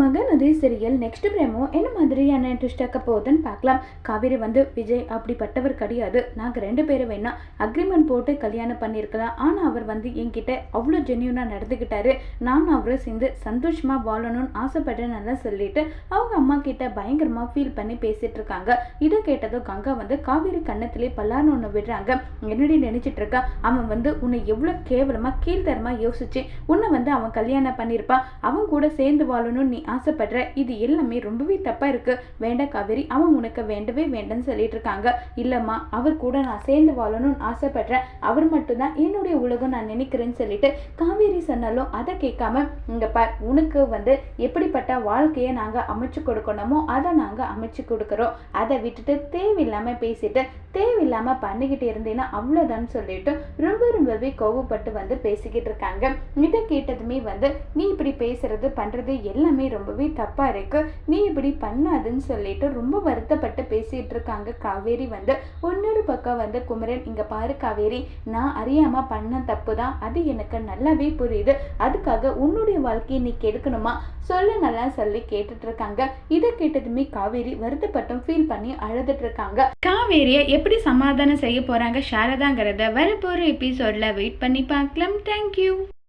Mahanadi சிறியல் next பிரேமோ என்ன மாதிரியான interest ஆக்க போகுதுன்னு பார்க்கலாம். காவேரி வந்து விஜய் அப்படிப்பட்டவர் கிடையாது. நாங்கள் ரெண்டு பேரும் வேணா அக்ரிமெண்ட் போட்டு கல்யாணம் பண்ணியிருக்கலாம். ஆனால் அவர் வந்து என்கிட்ட அவ்வளோ ஜென்யூனாக நடந்துக்கிட்டாரு நானும் அவரை சேர்ந்து சந்தோஷமாக வாழணும்னு ஆசைப்பட்டேன்னு சொல்லிட்டு அவங்க அம்மா கிட்ட பயங்கரமாக ஃபீல் பண்ணி பேசிட்டு இருக்காங்க. இதை கேட்டதும் கங்கா வந்து காவேரி கண்ணத்திலே பல்லான்னு ஒன்று விடுறாங்க. என்னடி நினைச்சிட்டு இருக்கா? அவன் வந்து உன்னை எவ்வளோ கேவலமாக கீழ்த்தரமாக யோசிச்சு உன்னை வந்து அவன் கல்யாணம் பண்ணியிருப்பான். அவன் கூட சேர்ந்து வாழணும்னு நீ ஆசைப்படுற இது எல்லாமே ரொம்பவே தப்பாக இருக்குது வேண்டாம் காவேரி அவன் உனக்கு வேண்டவே வேண்டாம்னு சொல்லிட்டு இருக்காங்க இல்லைம்மா அவர் கூட நான் சேர்ந்து வாழணும்னு ஆசைப்படுறேன் அவர் மட்டும்தான் என்னுடைய உலகம் நான் நினைக்கிறேன்னு சொல்லிட்டு காவேரி சொன்னாலும் அதை கேட்காம இங்கே பார் உனக்கு வந்து எப்படிப்பட்ட வாழ்க்கையை நாங்கள் அமைச்சு கொடுக்கணுமோ அதை நாங்கள் அமைச்சு கொடுக்குறோம். அதை விட்டுட்டு தேவையில்லாமல் பேசிட்டு தேவையில்லாமல் பண்ணிக்கிட்டு இருந்தீங்கன்னா அவ்வளோதான்னு சொல்லிட்டு ரொம்ப ரொம்பவே கோவப்பட்டு வந்து பேசிக்கிட்டு இருக்காங்க. இதை கேட்டதுமே வந்து நீ இப்படி பேசுறது பண்றது எல்லாமே ரொம்பவே தப்பா இருக்கு. நீ இப்படி பண்ணாதுன்னு சொல்லிட்டு ரொம்ப வருத்தப்பட்டு பேசிட்டு இருக்காங்க காவேரி வந்து. இன்னொரு பக்கம் வந்து குமரன் இங்க பாரு காவேரி நான் அறியாம பண்ண தப்பு தான். அது எனக்கு நல்லாவே புரியுது. அதுக்காக உன்னுடைய வாழ்க்கையை நீ கெடுக்கணுமா? சொல்ல நல்லா சொல்லி கேட்டுட்டு இருக்காங்க இதை கேட்டதுமே காவேரி வருத்தப்பட்டும் ஃபீல் பண்ணி அழுதுட்டு இருக்காங்க காவேரியை எப்படி சமாதானம் செய்ய போறாங்க சாரதாங்கிறத வரப்போற எபிசோட்ல வெயிட் பண்ணி பார்க்கலாம். தேங்க்யூ